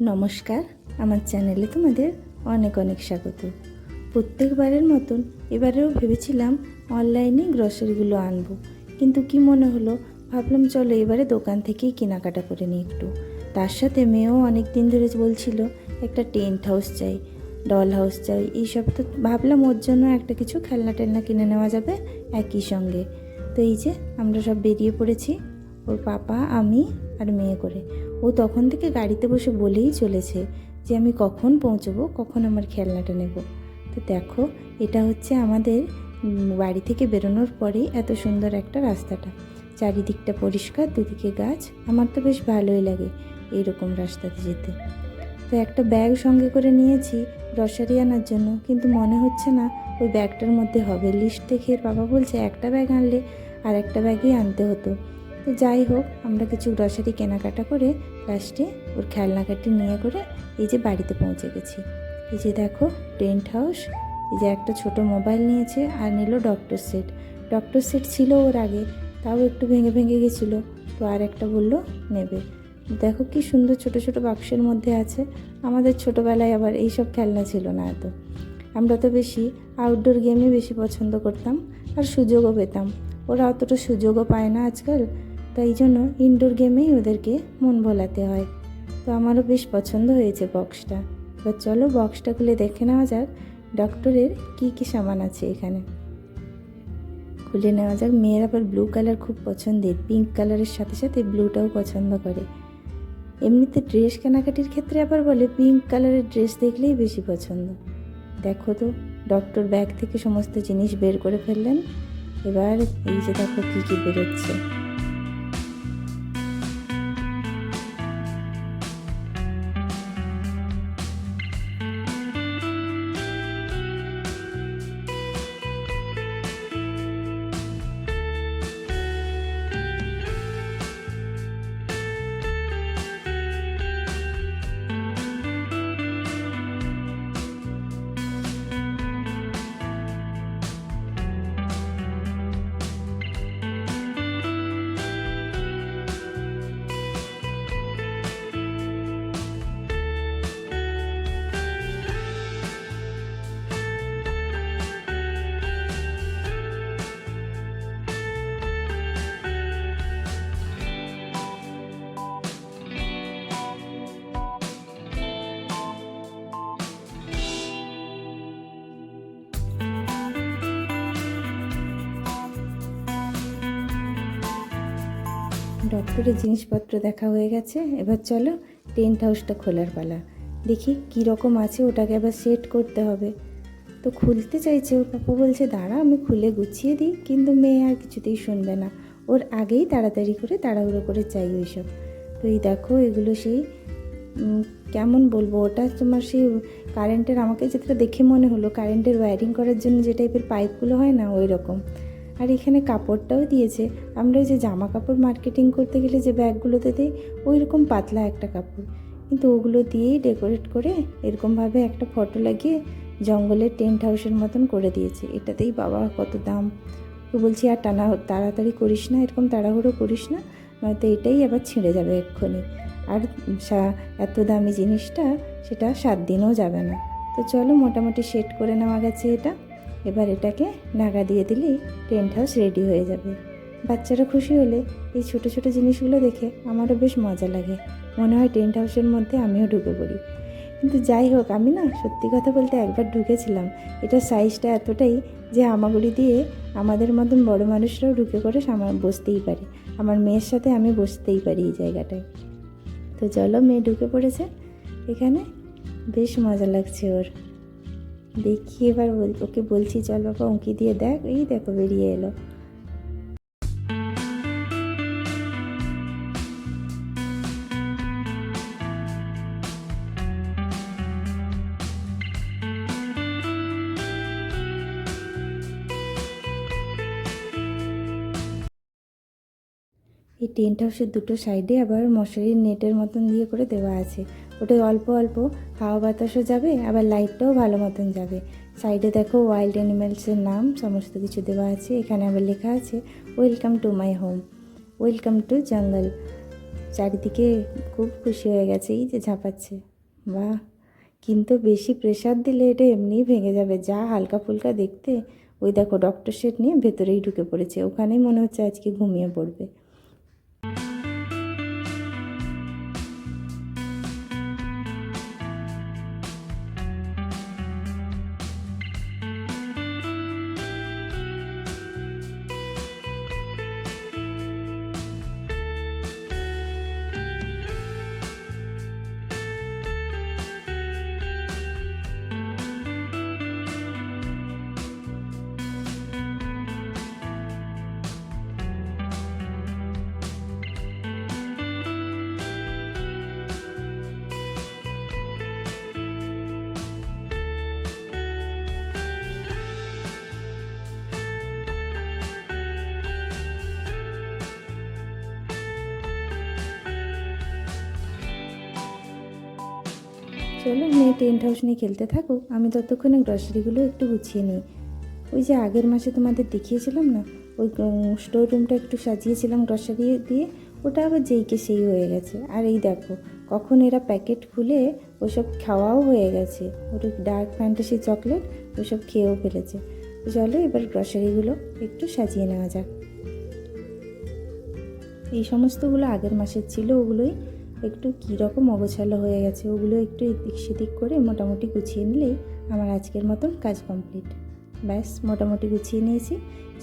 নমস্কার, আমার চ্যানেলে তোমাদের অনেক অনেক স্বাগত। প্রত্যেকবারের মতন এবারেও ভেবেছিলাম অনলাইনে গ্রসারিগুলো আনব, কিন্তু কি মনে হলো, ভাবলাম চলো এবারে দোকান থেকেই কেনাকাটা করে নিই একটু। তার সাথে মেয়েও অনেক দিন ধরে বলছিল, একটা টেন্ট হাউস চাই, ডল হাউস চাই, এইসব তো ভাবলাম ওর জন্য একটা কিছু খেলনা টেলনা কিনে নেওয়া যাবে একই সঙ্গে। তো এই যে আমরা সব বেরিয়ে পড়েছি ওর পাপা, আমি আর মেয়ে করে। ও তখন থেকে গাড়িতে বসে বলেই চলেছে যে আমি কখন পৌঁছবো, কখন আমার খেলনাটা নেব। তো দেখো, এটা হচ্ছে আমাদের বাড়ি থেকে বেরোনোর পরেই এত সুন্দর একটা রাস্তাটা। চারিদিকটা পরিষ্কার, দুদিকে গাছ। আমার তো বেশ ভালোই লাগে এইরকম রাস্তাতে যেতে। তো একটা ব্যাগ সঙ্গে করে নিয়েছি গ্রসারি আনার জন্য। কিন্তু মনে হচ্ছে না ওই ব্যাগটার মধ্যে হবে। লিস্ট দেখে বাবা বলছে, একটা ব্যাগ আনলে আর একটা ব্যাগই আনতে হতো। তো যাই হোক, আমরা কিছু গ্রসারি কেনাকাটা করে লাস্টে ওর খেলনাকাটি নিয়ে করে এই যে বাড়িতে পৌঁছে গেছি। এই যে দেখো টেন্ট হাউস এই যে একটা ছোট মোবাইল নিয়েছে আর নিল ডক্টর সেট ডক্টর সেট ছিল ওর আগে, তাও একটু ভেঙে ভেঙে গেছিল, তো আর একটা বলল, নেবে। দেখো কি সুন্দর ছোট ছোট বাক্সের মধ্যে আছে, আমাদের ছোটোবেলায় আবার এইসব খেলনা ছিল না এত। আমরা তো বেশি আউটডোর গেমই বেশি পছন্দ করতাম আর সুযোগও পেতাম। ওরা অতটা সুযোগও পায় না আজকাল। তাই জন্য ইনডোর গেমেই ওদেরকে মন ভোলাতে হয়। তো আমারও বেশ পছন্দ হয়েছে বক্সটা এবার চলো বক্সটা খুলে দেখে নেওয়া যাক ডক্টরের কী কী সামান আছে এখানে। খুলে নেওয়া যাক, মেয়ের আবার ব্লু কালার খুব পছন্দের পিঙ্ক কালারের সাথে সাথে ব্লুটাও পছন্দ করে। এমনিতে ড্রেস কেনাকাটির ক্ষেত্রে আবার বলে পিঙ্ক কালারের ড্রেস দেখলেই বেশি পছন্দ। দেখো তো ডক্টর ব্যাগ থেকে সমস্ত জিনিস বের করে ফেললেন। এবার এই যে দেখো কী কী বেরোচ্ছে। ডক্টরের জিনিসপত্র দেখা হয়ে গেছে। এবার চলো টেন্ট হাউসটা খোলার পালা। দেখি কী রকম আছে, ওটাকে আবার সেট করতে হবে। তো খুলতে চাইছে ওর পাপা, বলছে, দাঁড়া, আমি খুলে গুছিয়ে দিই। কিন্তু মেয়ে আর কিছুতেই শুনবে না। ওর আগেই তাড়াতাড়ি করে তাড়াহুড়ো করে চাই ওইসব। তো এই দেখো, এগুলো সেই কেমন বলব, ওটা তোমার সেই কারেন্টের, আমাকে যেটা দেখে মনে হলো, কারেন্টের ওয়্যারিং করার জন্য যে টাইপের পাইপগুলো হয় না ওই রকম আর এখানে কাপড়টাও দিয়েছে। আমরা যে জামা কাপড় মার্কেটিং করতে গেলে যে ব্যাগগুলোতে দিই ওই রকম পাতলা একটা কাপড়। কিন্তু ওগুলো দিয়েই ডেকোরেট করে এরকমভাবে একটা ফটো লাগিয়ে জঙ্গলের টেন্ট হাউসের মতন করে দিয়েছে। এটাতেই বাবা কত দাম। তো বলছি, আর টানা তাড়াতাড়ি করিস না, এরকম তাড়াহুড়ো করিস না, নয়তো এটাই আবার ছিঁড়ে যাবে এক্ষুনি। আর এত দামি জিনিসটা সেটা সাত দিনও যাবে না। তো চলো মোটামুটি সেট করে নেওয়া গেছে এটা। এবার এটাকে নাগা দিয়ে দিলেই টেন্ট হাউস রেডি হয়ে যাবে। বাচ্চারা খুশি হলে এই ছোট ছোট জিনিসগুলো দেখে আমারও বেশ মজা লাগে। মনে হয় টেন্ট হাউসের মধ্যে আমিও ঢুকে পড়ি। কিন্তু যাই হোক, আমি না সত্যি কথা বলতে একবার ঢুকেছিলাম। এটার সাইজটা এতটাই যে আমাগুড়ি দিয়ে আমাদের মতন বড় মানুষরাও ঢুকে করে বসতেই পারে। আমার মেয়ের সাথে আমি বসতেই পারি এই জায়গাটায়। তো চলো মেয়ে ঢুকে পড়েছে। এখানে বেশ মজা লাগছে ওর। দেখি এবার ওকে বলছি, চল বাবা উঁকি দিয়ে দেখ। এই দেখো, বেরিয়ে এলো। এই টেন্ট হাউসের দুটো সাইডে আবার মশারির নেটের মতন দিয়ে করে দেওয়া আছে। ওটা অল্প অল্প, হাওয়া বাতাসও যাবে, আবার লাইটটাও ভালো মতন যাবে। সাইডে দেখো ওয়াইল্ড অ্যানিমেলসের নাম, সমস্ত কিছু দেওয়া আছে। এখানে আবার লেখা আছে welcome to my home welcome to জঙ্গল চারিদিকে খুব খুশি হয়ে গেছে, এই যে ঝাঁপাচ্ছে। বাহ! কিন্তু বেশি প্রেশার দিলে এটা এমনিই ভেঙে যাবে। যা হালকা ফুলকা দেখতে, ওই দেখো ডক্টর সেট নিয়ে ভেতরেই ঢুকে পড়েছে। ওখানেই মনে হচ্ছে আজকে ঘুমিয়ে পড়বে। চলো, মেয়ে টেন্ট হাউস নিয়ে খেলতে থাকুক। আমি ততক্ষণে গ্রসারিগুলো একটু গুছিয়ে নিই। ওই যে আগের মাসে তোমাদের দেখিয়েছিলাম না? ওই স্টোর রুমটা একটু সাজিয়েছিলাম গ্রসারি দিয়ে। ওটা আবার যেইকে সেই হয়ে গেছে। আর এই দেখো, কখন এরা প্যাকেট খুলে ওসব খাওয়াও হয়ে গেছে। ওটা ডার্ক ফ্যান্টাসি চকলেট ওসব খেয়েও ফেলেছে। চলো এবার গ্রসারিগুলো একটু সাজিয়ে নেওয়া যাক। এই সমস্তগুলো আগের মাসের ছিল, ওগুলোই একটু কীরকম অগোছালো হয়ে গেছে ওগুলো একটু এদিক সেদিক করে মোটামুটি গুছিয়ে নিলেই আমার আজকের মতন কাজ কমপ্লিট। ব্যাস, মোটামুটি গুছিয়ে নিয়েছি।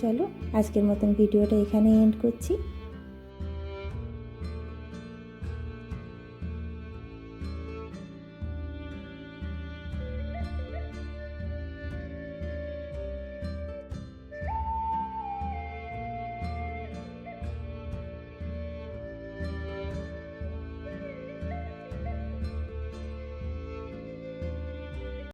চলো, আজকের মতন ভিডিওটা এখানে এন্ড করছি।